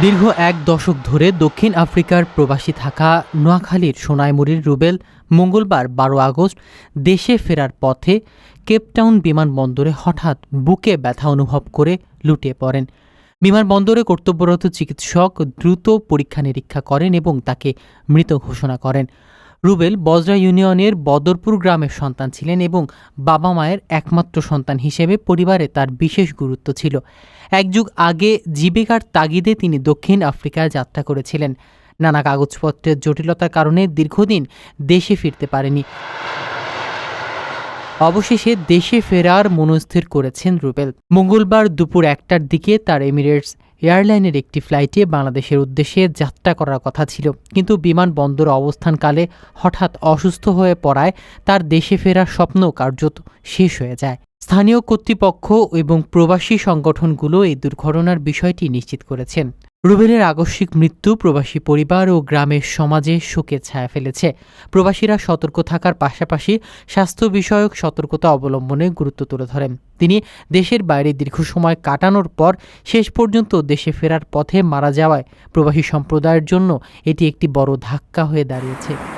দীর্ঘ এক দশক ধরে দক্ষিণ আফ্রিকার প্রবাসী থাকা নোয়াখালীর সোনাইমুড়ির রুবেল মঙ্গলবার বারো আগস্ট দেশে ফেরার পথে কেপটাউন বিমানবন্দরে হঠাৎ বুকে ব্যথা অনুভব করে লুটিয়ে পড়েন। বিমানবন্দরে কর্তব্যরত চিকিৎসক দ্রুত পরীক্ষা নিরীক্ষা করেন এবং তাকে মৃত ঘোষণা করেন। রুবেল বজরা ইউনিয়নের বদরপুর গ্রামের সন্তান ছিলেন এবং বাবা মায়ের একমাত্র সন্তান হিসেবে পরিবারে তার বিশেষ গুরুত্ব ছিল। এক যুগ আগে জীবিকার তাগিদে তিনি দক্ষিণ আফ্রিকায় যাত্রা করেছিলেন। নানা কাগজপত্রের জটিলতার কারণে দীর্ঘদিন দেশে ফিরতে পারেনি অবশেষে দেশে ফেরার মনস্থির করেছেন রুবেল। মঙ্গলবার দুপুর একটার দিকে তার এমিরেটস এয়ারলাইনের একটি ফ্লাইটে বাংলাদেশের উদ্দেশ্যে যাত্রা করার কথা ছিল। কিন্তু বিমানবন্দর অবস্থানকালে হঠাৎ অসুস্থ হয়ে পড়ায় তার দেশে ফেরার স্বপ্ন কার্যত শেষ হয়ে যায়। স্থানীয় কর্তৃপক্ষ এবং প্রবাসী সংগঠনগুলো এই দুর্ঘটনার বিষয়টি নিশ্চিত করেছেন। রুবেলের আকস্মিক মৃত্যু প্রবাসী পরিবার ও গ্রামের সমাজে শোকের ছায়া ফেলেছে। প্রবাসীরা সতর্ক থাকার পাশাপাশি স্বাস্থ্য বিষয়ক সতর্কতা অবলম্বনে গুরুত্ব তুলে ধরেন। তিনি দেশের বাইরে দীর্ঘ সময় কাটানোর পর শেষ পর্যন্ত দেশে ফেরার পথে মারা যাওয়ায় প্রবাসী সম্প্রদায়ের জন্য এটি একটি বড় ধাক্কা হয়ে দাঁড়িয়েছে।